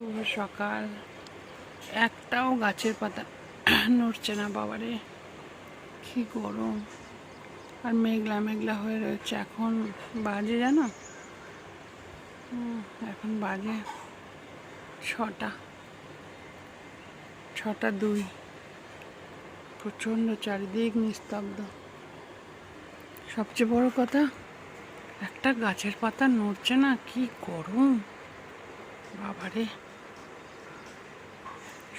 শুভ সকাল। একটাও গাছের পাতা নড়ছে না, বাবারে। কি গরম। আর মেঘলা মেঘলা হয়ে রয়েছে। এখন বাজে জানো? এখন বাজে ছটা। ছটা দুই। প্রচণ্ড চারিদিক নিস্তব্ধ। সবচেয়ে বড় কথা, একটা গাছের পাতা নড়ছে না, কি গরম। বাবারে।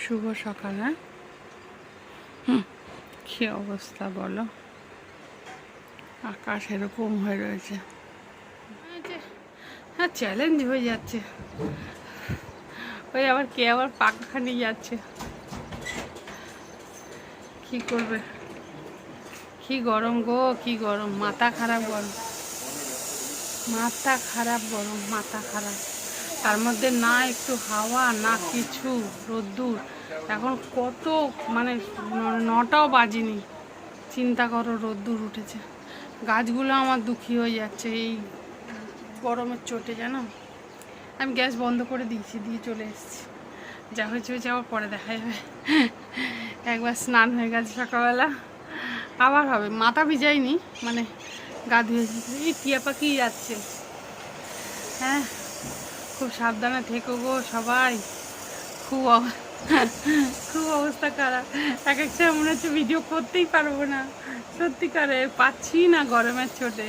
শুভ সকাল হ্যাঁ? কি অবস্থা বলো? আকাশ এরকম হয়ে রয়েছে। হ্যাঁ চ্যালেঞ্জ হয়ে যাচ্ছে। ওই আবার কে আবার পাখা নিয়ে যাচ্ছে। কি করবে? কি গরম গো, কি গরম। মাথা খারাপ গরম। মাথা খারাপ গরম, মাথা খারাপ। তার মধ্যে না একটু হাওয়া, না কিছু, রোদ্দুর। এখন কত মানে নটাও বাজিনি। চিন্তা করো, রোদ্দুর উঠেছে। গাছগুলো আমার দুঃখী হয়ে যাচ্ছে, এই গরমের চোটে, জানো? আমি গ্যাস বন্ধ করে দিয়েছি, দিয়ে চলে এসেছি। যা হয়েছে হয়েছে, আবার পরে দেখা যাবে। একবার স্নান হয়ে গেছে সকালবেলা। আবার হবে, মাথা ভিজাইনি মানে গা ধুয়েছি এই টিয়া পাখি যাচ্ছে। হ্যাঁ খুব সাবধানে থেকো গো সবাই। খুব খুব অবস্থা খারাপ। এক এক সময় মনে হচ্ছে ভিডিও করতেই পারব না। সত্যিকারে পাচ্ছি না গরমের চোটে।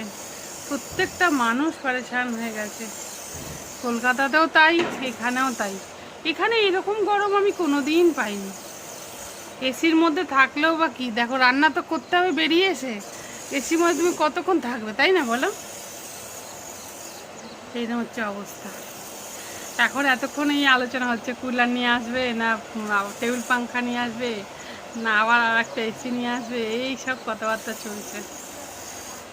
প্রত্যেকটা মানুষ পরেশান হয়ে গেছে। কলকাতাতেও তাই, এখানেও তাই। এখানে এরকম গরম আমি কোনোদিন পাইনি। এসির মধ্যে থাকলেও বা কি? দেখো, রান্না তো করতে হবে, বেরিয়ে এসে। এসির মধ্যে তুমি কতক্ষণ থাকবে, তাই না বলো? এইরকম হচ্ছে অবস্থা। এখন এতক্ষণ এই আলোচনা হচ্ছে কুলার নিয়ে আসবে, না টেবিল পাংখা নিয়ে আসবে, না, আবার আর একটা এসি নিয়ে আসবে, এই সব কথাবার্তা চলছে।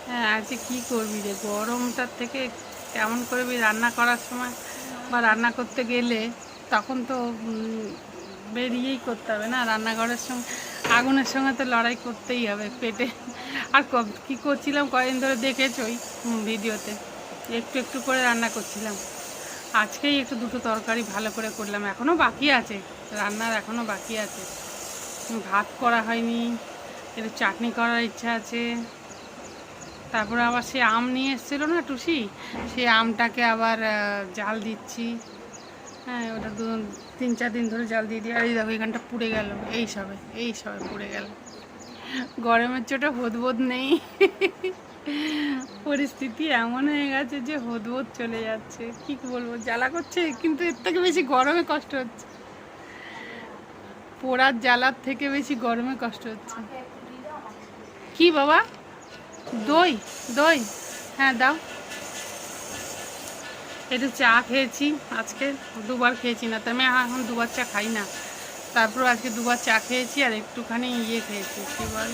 হ্যাঁ আজকে কী করবি রে, গরমটার থেকে কেমন করবি রান্না করার সময় বা রান্না করতে গেলে তখন তো বেরিয়েই করতে হবে না, রান্নাঘরের সঙ্গে, আগুনের সঙ্গে তো লড়াই করতেই হবে পেটে। আর ক- করছিলাম কয়েকদিন ধরে দেখেছই ভিডিওতে, একটু একটু করে রান্না করছিলাম। আজকেই একটু দুটো তরকারি ভালো করে করলাম। এখনও বাকি আছে। রান্নার এখনও বাকি আছে। ভাত করা হয়নি। একটু চাটনি করার ইচ্ছা আছে। তারপরে আবার সে আম নিয়ে এসেছিল না টুসি? সে আমটাকে আবার জাল দিচ্ছি। হ্যাঁ ওটা দু, তিন, চার দিন ধরে জাল দিয়ে দিই আর এই দেখো, এখানটা পুড়ে গেল। এই সবে এই সবে পুড়ে গেল। গরমের চোটে হোদবোধ নেই। পরিস্থিতি এমন হয়ে গেছে যে হোদবোধ চলে যাচ্ছে। কি বলব, জ্বালা করছে, কিন্তু এর থেকে বেশি গরমে কষ্ট হচ্ছে। পোড়ার জ্বালার থেকে বেশি গরমে কষ্ট হচ্ছে। কি বাবা? দই দই। হ্যাঁ দাও। একটু চা খেয়েছি আজকে, দুবার খেয়েছি না তো আমি এখন দুবার চা খাই না। তারপর আজকে দুবার চা খেয়েছি আর একটুখানি ইয়ে খেয়েছি, কী বল?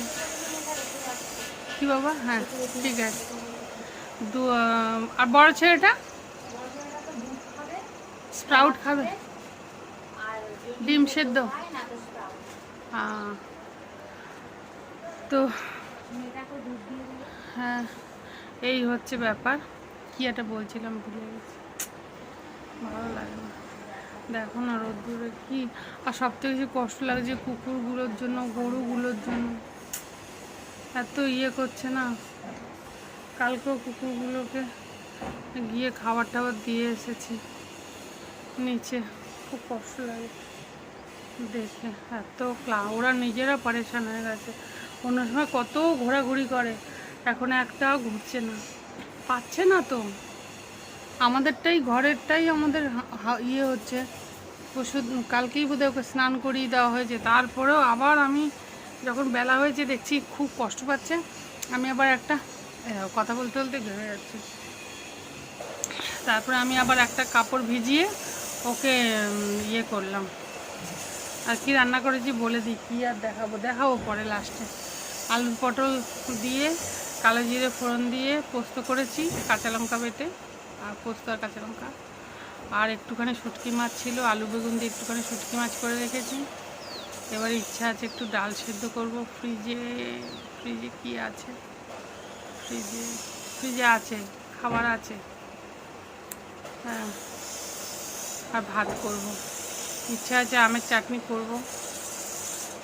কি বাবা? হ্যাঁ ঠিক আছে। দু আর বড় ছেলেটা? স্প্রাউট খাবে? ডিম সেদ্ধ? তো হ্যাঁ এই হচ্ছে ব্যাপার। কি একটা বলছিলাম ভুলে গেছি। ভালো লাগে না। দেখো না রোদ্দুরে কি আর সব থেকে বেশি কষ্ট লাগছে কুকুরগুলোর জন্য, গরুগুলোর জন্য। এত ইয়ে করছে না। কালকেও কুকুরগুলোকে গিয়ে খাবার টাবার দিয়ে এসেছি। নিচে খুব কষ্ট লাগে। দেখে এত ক্লা, ওরা নিজেরা পারেশান হয়ে গেছে। অন্য সময় কত ঘোরাঘুরি করে, এখন একটাও ঘুরছে না। পাচ্ছে না তো। আমাদেরটাই, ঘরেরটাই আমাদের ইয়ে হচ্ছে। ওষুধ, কালকেই বোধহয় ওকে স্নান করিয়ে দেওয়া হয়েছে। তারপরেও আবার আমি যখন বেলা হয়েছে দেখছি খুব কষ্ট পাচ্ছে, আমি আবার একটা কথা বলতে বলতে ঘেমে যাচ্ছে। তারপরে আমি আবার একটা কাপড় ভিজিয়ে ওকে ইয়ে করলাম। আর কি রান্না করেছি বলে দিই, কী আর দেখাবো? দেখাবো পরে লাস্টে। আলু পটল দিয়ে, কালো জিরে ফোড়ন দিয়ে পোস্ত করেছি, কাঁচা লঙ্কা বেটে, আর পোস্ত আর কাঁচা লঙ্কা। আর একটুখানি শুটকি মাছ ছিল, আলু বেগুন দিয়ে একটুখানি শুটকি মাছ করে রেখেছি। এবার ইচ্ছা আছে একটু ডাল সেদ্ধ করব। ফ্রিজে ফ্রিজে কি আছে? ফ্রিজে ফ্রিজে আছে, খাবার আছে। হ্যাঁ আর ভাত করব। ইচ্ছা আছে আমের চাটনি করব।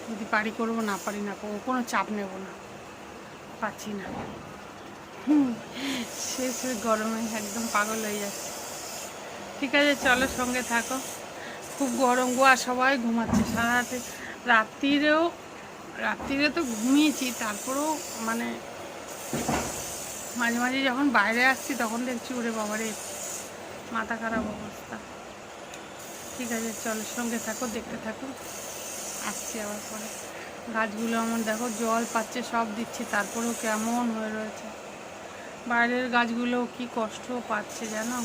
যদি পারি করব, না পারি না করব, কোনো চাপ নেব না। পাচ্ছি না। শেষ গরমে একদম পাগল হয়ে যাচ্ছে। ঠিক আছে, চলো সঙ্গে থাকো। খুব গরম গোয়া, সবাই ঘুমাচ্ছে সারা রাতে রাত্রিরেও, রাত্রিরে তো ঘুমিয়েছি, তারপরেও মানে মাঝে মাঝে যখন বাইরে আসছি তখন দেখছি, ওরে বাবারে, মাথা খারাপ অবস্থা। ঠিক আছে, চলো সঙ্গে থাকো, দেখতে থাকো। আসছি আবার পরে। গাছগুলো আমার দেখো, জল পাচ্ছে, সব দিচ্ছি, তারপরেও কেমন হয়ে রয়েছে। বাইরের গাছগুলো কি কষ্ট পাচ্ছে জানো?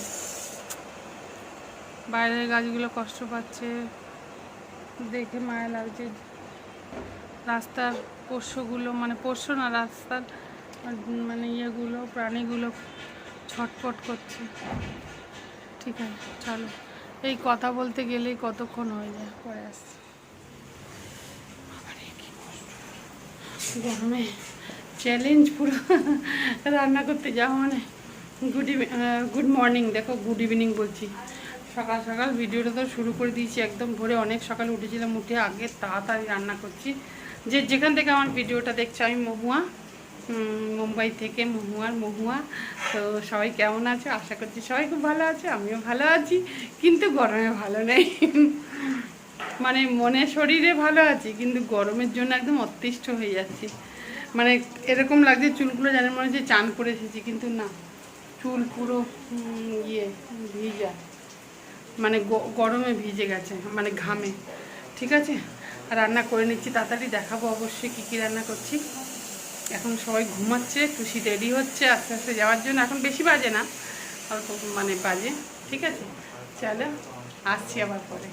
বাইরের গাছগুলো কষ্ট পাচ্ছে। দেখে মায়া লাগছে, রাস্তার পোষ্যগুলো মানে পোষ্য না, রাস্তার মানে ইয়েগুলো, প্রাণীগুলো ছটফট করছে। ঠিক আছে, চলো। এই কথা বলতে গেলেই কতক্ষণ হয়ে যায়, পরে আসছি। গরমে চ্যালেঞ্জ পুরো রান্না করতে যাওয়া মানে। গুড গুড মর্নিং দেখো গুড ইভিনিং বলছি। সকাল সকাল ভিডিওটা তো শুরু করে দিয়েছি, একদম ভোরে অনেক সকালে উঠেছিলাম, উঠে আগে তাড়াতাড়ি রান্না করছি। যে যেখান থেকে আমার ভিডিওটা দেখছ, আমি মহুয়া। মুম্বাই থেকে মহুয়ার মহুয়া। তো সবাই কেমন আছে? আশা করছি সবাই খুব ভালো আছে, আমিও ভালো আছি, কিন্তু গরমে ভালো নেই। মানে মনে শরীরে ভালো আছি, কিন্তু গরমের জন্য একদম অতিষ্ঠ হয়ে যাচ্ছি। মানে এরকম লাগছে চুলগুলো জানে মনে হচ্ছে চান করে এসেছি, কিন্তু না। চুল পুরো ইয়ে ভিজা। মানে গরমে ভিজে গেছে মানে ঘামে। ঠিক আছে? রান্না করে নিচ্ছি, তাড়াতাড়ি দেখাবো অবশ্যই কী কী রান্না করছি। এখন সবাই ঘুমাচ্ছে টুসি রেডি হচ্ছে, আস্তে আস্তে যাওয়ার জন্য। এখন বেশি বাজে না, অল্প মানে বাজে। ঠিক আছে? চলো, আসছি আবার পরে।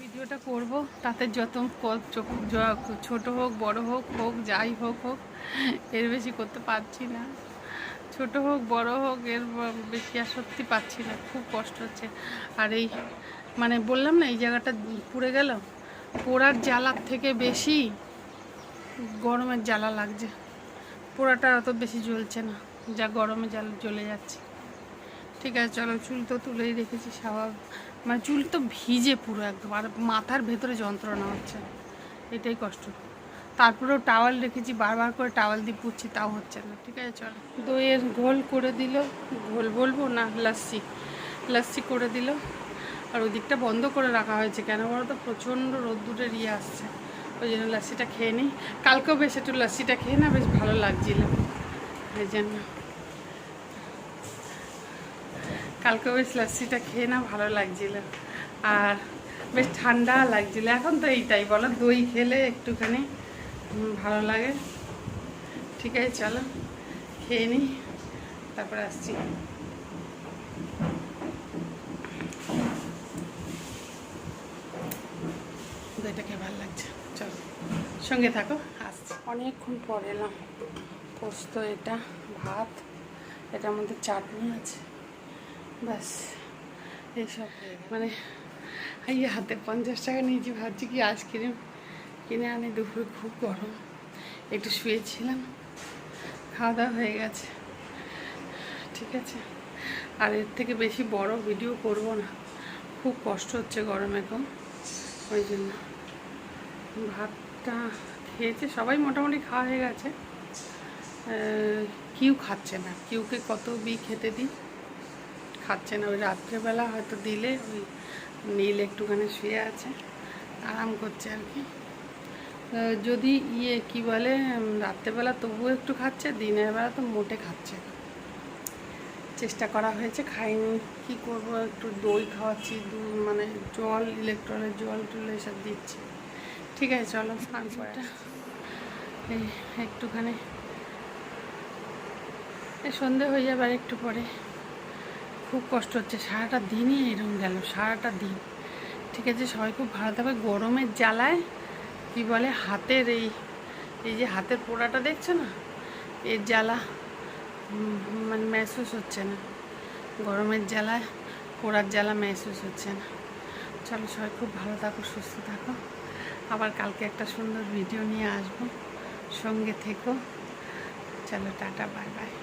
ভিডিওটা করব, তাতে যত ছোট হোক, বড় হোক হোক, যাই হোক হোক, এর বেশি করতে পারছি না। ছোট হোক, বড় হোক, এর বেশি আর সত্যি পাচ্ছি না। খুব কষ্ট হচ্ছে। আর এই মানে বললাম না, এই জায়গাটা পুড়ে গেল। পোড়ার জ্বালার থেকে বেশি গরমের জ্বালা লাগছে। পোড়াটা অত বেশি জ্বলছে না, যা গরমে জ্বালা, জ্বলে যাচ্ছে। ঠিক আছে, চলো, চুল তো তুলেই রেখেছি স্বাভাবিক মানে চুল তো ভিজে পুরো একদম, আর মাথার ভেতরে যন্ত্রণা হচ্ছে। এটাই কষ্ট। তারপরেও টাওয়াল রেখেছি, বারবার করে টাওয়াল দিয়ে পুচ্ছি তাও হচ্ছে না। ঠিক আছে, চলো। দইয়ের ঘোল করে দিল, ঘোল বলব না লাস্সি লাস্সি করে দিল। আর ওই দিকটা বন্ধ করে রাখা হয়েছে কেন বলো তো? প্রচণ্ড রোদ্দুরের ইয়ে আসছে। ওই জন্য লাস্সিটা খেয়ে নিই কালকেও বেশ একটু লাস্সিটা খেয়ে না, বেশ ভালো লাগছিল। এই জন্য। কালকে বেশ লাস্সিটা খেয়ে না, ভালো লাগছিল। আর বেশ ঠান্ডা লাগছিল। এখন তো এইটাই, বলো, দই খেলে একটুখানি ভালো লাগে। ঠিক আছে চলো খেয়ে নিই তারপর আসছি। দইটা খেয়ে ভালো লাগছে। চলো সঙ্গে থাকো আসছি। অনেকক্ষণ পর এলাম। পোস্ত এটা ভাত এটার মধ্যে চাটনি আছে। ব্যাস। এইসব মানে এই হাতে পঞ্চাশ টাকা নিয়েছি ভাবছি কি আইসক্রিম। কিনে আনি, দুপুরে খুব গরম। একটু শুয়েছিলাম, খাওয়া দাওয়া হয়ে গেছে। ঠিক আছে। আর এর থেকে বেশি বড় ভিডিও করব না। খুব কষ্ট হচ্ছে গরম এখন। ওই জন্য। ভাতটা খেয়েছে। সবাই মোটামুটি খাওয়া হয়ে গেছে। কিউ খাচ্ছে না। কিউকে কত বি খেতে দিই? খাচ্ছে না। ওই রাত্রেবেলা হয়তো দিলে ওই নীল একটুখানি শুয়ে আছে। আরাম করছে আর কি। যদি ইয়ে কি বলে রাত্রেবেলা তবুও একটু খাচ্ছে দিনের বেলা তো মোটে খাচ্ছে। চেষ্টা করা হয়েছে খাইনি। কি করব একটু দই খাওয়াচ্ছি মানে জল ইলেকট্রনের জল টল এসব দিচ্ছি। ঠিক আছে চলো স্নান করে এই একটুখানি। এই সন্ধে হয়ে যাবে আর একটু পরে। খুব কষ্ট হচ্ছে সারাটা দিনই এরকম গেল সারাটা দিন। ঠিক আছে সবাই খুব ভালো থাকবে গরমের জ্বালায় কি বলে, হাতের এই এই যে হাতের পোড়াটা দেখছ না? এর জ্বালা মানে মেহসুস হচ্ছে না। গরমের জ্বালায় পোড়ার জ্বালা মেহসুস হচ্ছে না। চলো সবাই খুব ভালো থাকো, সুস্থ থাকো। আবার কালকে একটা সুন্দর ভিডিও নিয়ে আসব। সঙ্গে থেকো। চলো টাটা, বাই বাই।